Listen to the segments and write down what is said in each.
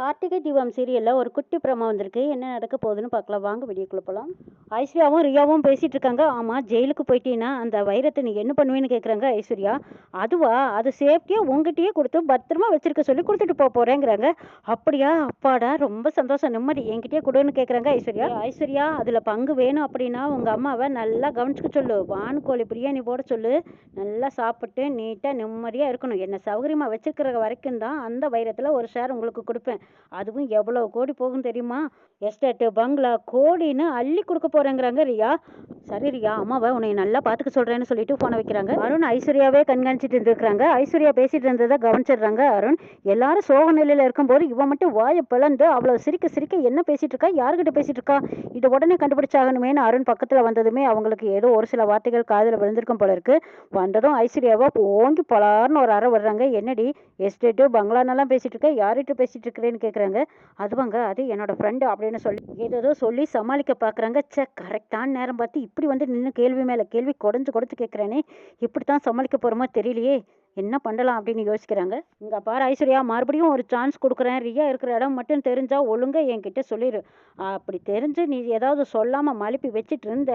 கார்த்திகை தீபம் சீரியலில் ஒரு குட்டி பிரமா வந்திருக்கு. என்ன நடக்க போகுதுன்னு பார்க்கலாம். வாங்க வீடியோக்குள்ள போகலாம் ஐஸ்வர்யாவும் ரியாவும் பேசிட்டு இருக்காங்க. ஆமாம் ஜெயிலுக்கு போயிட்டீங்கன்னா அந்த வைரத்தை நீ என்ன பண்ணுவேன்னு கேட்குறாங்க ஐஸ்வர்யா. அதுவா? அது சேஃப்டியாக உங்ககிட்டயே கொடுத்து பத்திரமா வச்சிருக்க சொல்லி கொடுத்துட்டு போக போகிறேங்கிறாங்க அப்படியா? அப்பாடா ரொம்ப சந்தோஷம். நிம்மதி. என்கிட்டயே கொடுன்னு கேட்குறாங்க ஐஸ்வர்யா. ஐஸ்வர்யா அதில் பங்கு வேணும் அப்படின்னா உங்கள் அம்மாவை நல்லா கவனிச்சுக்க சொல்லு. வான்கோழி பிரியாணி போட சொல்லு. நல்லா சாப்பிட்டு நீட்டாக நிம்மதியாக இருக்கணும். என்ன சௌகரியமாக வச்சிருக்கிற வரைக்கும் தான் அந்த வைரத்தில் ஒரு ஷேர் உங்களுக்கு கொடுப்பேன். அதுவும் எவ்வளோ கோடி போகும் தெரியுமா? எஸ்டேட்டு பங்களா கோடின்னு அள்ளி கொடுக்க போறேங்கிறாங்க ரியா. சரி ரியா அம்மாவை உன்னை நல்லா பார்த்துக்க சொல்றேன்னு சொல்லிட்டு போன வைக்கிறாங்க. அருண் ஐஸ்வர்யாவே கண்காணிச்சிட்டு இருந்துருக்காங்க ஐஸ்வர்யா பேசிட்டு இருந்ததை கவனிச்சிடுறாங்க அருண். எல்லாரும் சோக நிலையில இருக்கும்போது இவன் மட்டும் வாயை பிளந்து அவ்வளவு சிரிக்க சிரிக்க என்ன பேசிட்டு இருக்கா? யாருக்கிட்ட பேசிட்டு இருக்கா? இதை உடனே கண்டுபிடிச்சாகணுமேனு அருண் பக்கத்துல வந்ததுமே அவங்களுக்கு ஏதோ ஒரு சில வார்த்தைகள் காதில் விழுந்திருக்கும் போல இருக்கு. வந்ததும் ஐஸ்வர்யாவா ஓங்கி பலார்னு ஒரு அறை வர்றாங்க என்னடி எஸ்டேட்டு பங்களானெல்லாம் பேசிட்டு இருக்க? யார்கிட்ட பேசிட்டு இருக்கிறேன்னு கேட்குறாங்க அதுவாங்க அது என்னோட ஃப்ரெண்டு அப்படின்னு சொல்லி ஏதோ சொல்லி சமாளிக்க பார்க்குறாங்க சே கரெக்டான நேரம் பார்த்து இப்படி வந்து நின்று கேள்வி மேலே கேள்வி குடஞ்சு குடஞ்சு கேட்குறேனே இப்படி தான் சமாளிக்க போகிறோமோ தெரியலையே என்ன பண்ணலாம் அப்படின்னு யோசிக்கிறாங்க. இங்கே பாரு ஐஸ்வர்யா மறுபடியும் ஒரு சான்ஸ் கொடுக்குறேன். ரியா இருக்கிற இடம் மட்டும் தெரிஞ்சால் ஒழுங்காக என்கிட்ட சொல்லிடு அப்படி தெரிஞ்சு நீ ஏதாவது சொல்லாமல் மழுப்பி வச்சுட்டு இருந்த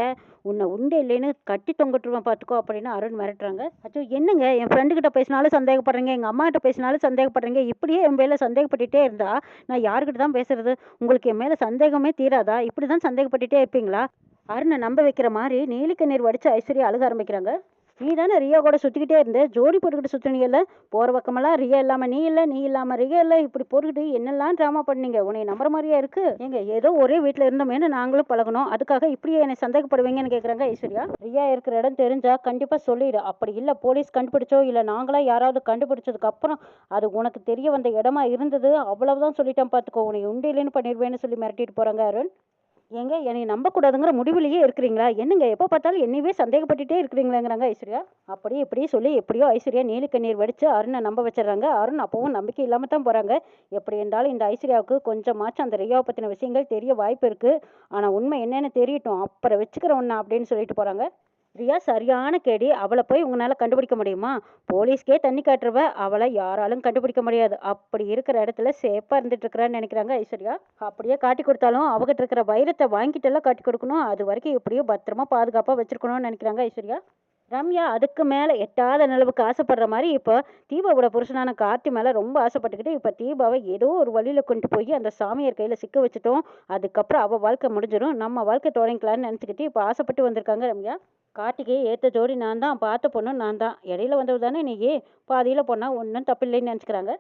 உன்னை உண்டு இல்லைன்னு கட்டி தொங்கட்டுருவேன் பார்த்துக்கோ அப்படின்னு அருண் மிரட்டுறாங்க. அச்சோ என்னங்க? என் ஃப்ரெண்டு கிட்ட பேசினாலும் சந்தேகப்படுறீங்க எங்கள் அம்மாக்கிட்ட பேசினாலும் சந்தேகப்படுறீங்க இப்படியே என் மேலே சந்தேகப்பட்டுட்டே இருந்தா நான் யாருக்கிட்ட தான் பேசுறது? உங்களுக்கு என் மேலே சந்தேகமே தீராதா? இப்படி தான் சந்தேகப்பட்டுட்டே இருப்பீங்களா? அருணை நம்ப வைக்கிற மாதிரி நீலிக்கண்ணீர் வடித்து ஐஸ்வர்யா அழுக ஆரம்பிக்கிறாங்க. நீ தானே ரியா கூட சுற்றிக்கிட்டே இருந்த ஜோடி போட்டுக்கிட்டு சுற்றினீங்கல்ல போகிற பக்கமெல்லாம் ரியா இல்லாமல் நீ இல்லை நீ இல்லாமல் ரியா இல்லை இப்படி போட்டுக்கிட்டு என்னெல்லாம் ட்ராமா பண்ணீங்க? உன்னை நம்புற மாதிரியா இருக்கு? ஏங்க ஏதோ ஒரே வீட்டில் இருந்தோமேனு நாங்களும் பழகணும். அதுக்காக இப்படியே என்னை சந்தேகப்படுவீங்கன்னு கேட்குறாங்க ஐஸ்வர்யா. ரியா இருக்கிற இடம் தெரிஞ்சா கண்டிப்பாக சொல்லிடு. அப்படி இல்லை போலீஸ் கண்டுபிடிச்சோ இல்லை நாங்களா யாராவது கண்டுபிடிச்சதுக்கு அப்புறம் அது உனக்கு தெரிய வந்த இடமா இருந்தது அவ்வளவுதான் சொல்லிட்டேன் பார்த்துக்கோ உன்னை இல்லைன்னு பண்ணிடுவேன்னு சொல்லி மிரட்டிட்டு போகிறாங்க அருண். ஏங்க என்னை நம்பக்கூடாதுங்கிற முடிவிலேயே இருக்கிறீங்களா? என்னங்க எப்போ பார்த்தாலும் என்னையவே சந்தேகப்பட்டுட்டே இருக்கிறீங்களாங்கிறாங்க ஐஸ்வர்யா. அப்படியே இப்படியே சொல்லி எப்படியோ ஐஸ்வர்யா நீலக்கண்ணீர் வடித்து அருணை நம்ப வச்சிடுறாங்க. அருண் அப்பவும் நம்பிக்கை இல்லாமல் தான் போகிறாங்க எப்படி இருந்தாலும் இந்த ஐஸ்வர்யாவுக்கு கொஞ்சமாச்சும் அந்த ரியாவை பற்றின விஷயங்கள் தெரிய வாய்ப்பு இருக்குது ஆனால் உண்மை என்னென்னு தெரியட்டும். அப்புறம் வச்சுக்கிறேன் அப்படின்னு சொல்லிட்டு போகிறாங்க ரியா சரியான கேடி. அவளை போய் உங்களால் கண்டுபிடிக்க முடியுமா? போலீஸ்க்கே தண்ணி காட்டுறவ அவளை யாராலும் கண்டுபிடிக்க முடியாது. அப்படி இருக்கிற இடத்துல சேஃபாக இருந்துட்டு இருக்கிறான்னு நினைக்கிறாங்க ஐஸ்வர்யா. அப்படியே காட்டி கொடுத்தாலும் அவகிட்ட இருக்கிற வைரத்தை வாங்கிட்டெல்லாம் காட்டி கொடுக்கணும். அது வரைக்கும் எப்படியோ பத்திரமா பாதுகாப்பாக வச்சுருக்கணும்னு நினைக்கிறாங்க ஐஸ்வர்யா. ரம்யா அதுக்கு மேலே எட்டாத நிலவுக்கு ஆசைப்படுற மாதிரி இப்போ தீபாவோட புருஷனான கார்த்தி மேலே ரொம்ப ஆசைப்பட்டுக்கிட்டு இப்போ தீபாவை ஏதோ ஒரு வழியில் கொண்டு போய் அந்த சாமியார் கையில் சிக்க வச்சுட்டோம். அதுக்கப்புறம் அவள் வாழ்க்கை முடிஞ்சிடும் நம்ம வாழ்க்கை தொடங்கிக்கலான்னு நினச்சிக்கிட்டு இப்போ ஆசைப்பட்டு வந்திருக்காங்க ரம்யா. கார்த்திகை ஏற்ற ஜோடி நான் தான் பார்த்த பொண்ணு நான் தான் இடையில வந்தது தானே நீயே? பாதியில் போனால் ஒன்றும் தப்பில்லைன்னு நினச்சிக்கிறாங்க.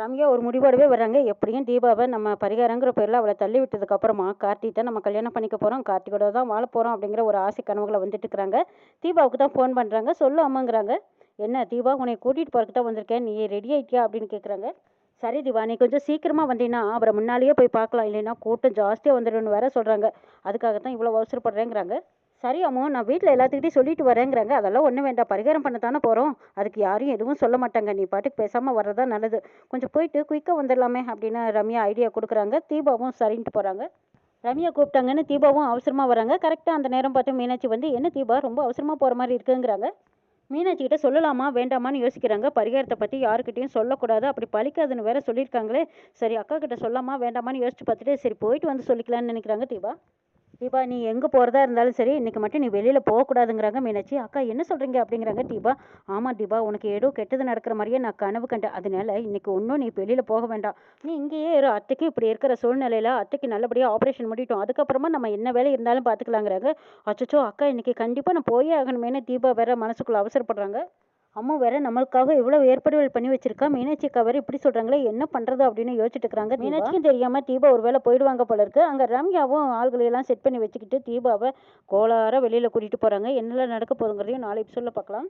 ரம்யா ஒரு முடிவோடவே வர்றாங்க. எப்படியும் தீபாவை நம்ம பரிகாரங்கிற பேரில் அவளை தள்ளி விட்டதுக்கப்புறமா கார்த்திகை தான் நம்ம கல்யாணம் பண்ணிக்க போகிறோம் கார்த்திகோட தான் வாழ போகிறோம் அப்படிங்கிற ஒரு ஆசை கனவுகளை வந்துட்டு இருக்கிறாங்க. தீபாவுக்கு தான் ஃபோன் பண்ணுறாங்க சொல்லு அம்மாங்கிறாங்க. என்ன தீபா உன்னை கூட்டிகிட்டு போகிறதுக்கு தான் வந்திருக்கேன். நீ ரெடி ஆயிட்டியா? அப்படின்னு கேட்குறாங்க சரி தீபா நீ கொஞ்சம் சீக்கிரமாக வந்தீங்கன்னா அப்புறம் முன்னாலேயே போய் பார்க்கலாம். இல்லைன்னா கூட்டம் ஜாஸ்தியாக வந்துடுன்னு வேற சொல்கிறாங்க அதுக்காக தான் இவ்வளோ அவசரப்படுறேங்கிறாங்க. சரி அம்மா நான் வீட்டில் எல்லாத்துக்கிட்டையும் சொல்லிட்டு வரேங்கிறாங்க. அதெல்லாம் ஒன்றும் வேண்டாம். பரிகாரம் பண்ண தானே போகிறோம் அதுக்கு யாரும் எதுவும் சொல்ல மாட்டாங்க. நீ பாட்டுக்கு பேசாமல் வர்றதா நல்லது. கொஞ்சம் போயிட்டு குயிக்காக வந்துடலாமே அப்படின்னு ரம்யா ஐடியா கொடுக்குறாங்க. தீபாவும் சரின்ட்டு போகிறாங்க ரம்யா கூப்பிட்டாங்கன்னு தீபாவும் அவசரமாக வராங்க. கரெக்டாக அந்த நேரம் பார்த்து மீனாட்சி வந்து என்ன தீபா ரொம்ப அவசரமாக போகிற மாதிரி இருக்குங்கிறாங்க? மீனாட்சி கிட்ட சொல்லலாமா? வேண்டாமான்னு யோசிக்கிறாங்க. பரிகாரத்தை பற்றி யாருக்கிட்டையும் சொல்லக்கூடாது. அப்படி பழிக்காதுன்னு வேற சொல்லியிருக்காங்களே. சரி அக்கா கிட்ட சொல்லாமா வேண்டாமான்னு யோசிச்சு பார்த்துட்டு சரி போயிட்டு வந்து சொல்லிக்கலான்னு நினைக்கிறாங்க தீபா. தீபா நீ எங்கே போகிறதா இருந்தாலும் சரி இன்றைக்கி மட்டும் நீ வெளியில் போகக்கூடாதுங்கிறாங்க மீனாட்சி. அக்கா என்ன சொல்கிறீங்க அப்படிங்கிறாங்க தீபா. ஆமாம் தீபா உனக்கு ஏதோ கெட்டது நடக்கிற மாதிரியே நான் கனவு கண்டேன். அதனால இன்றைக்கி ஒன்றும் நீ வெளியில் போக வேண்டாம். நீ இங்கேயே இரு. அத்தைக்கு இப்படி இருக்கிற சூழ்நிலையில் அத்தைக்கு நல்லபடியாக ஆப்ரேஷன் முடிட்டோம் அதுக்கப்புறமா நம்ம என்ன வேலை இருந்தாலும் பார்த்துக்கலாங்கிறாங்க. அச்சச்சோ அக்கா இன்றைக்கி கண்டிப்பாக நான் போயே ஆகணுமேனு தீபா வேற மனசுக்குள்ளே அவசரப்படுறாங்க. அம்மா வேற நம்மளுக்காக இவ்வளவு ஏற்பாடுகள் பண்ணி வச்சிருக்கா? மீனாட்சி அக்கா வேற இப்படி சொல்றாங்களே என்ன பண்றது அப்படின்னு யோசிச்சுட்டு இருக்காங்க மீனாட்சியும் தெரியாம தீபா ஒருவேளை போயிடுவாங்க போல இருக்கு. அங்க ரம்யாவும் ஆள்களை எல்லாம் செட் பண்ணி வச்சுக்கிட்டு தீபாவை கோளார வெளியில கூட்டிட்டு போறாங்க. என்னெல்லாம் நடக்க போகுதுங்கிறதையும் நாளை சொல்ல பார்க்கலாம்.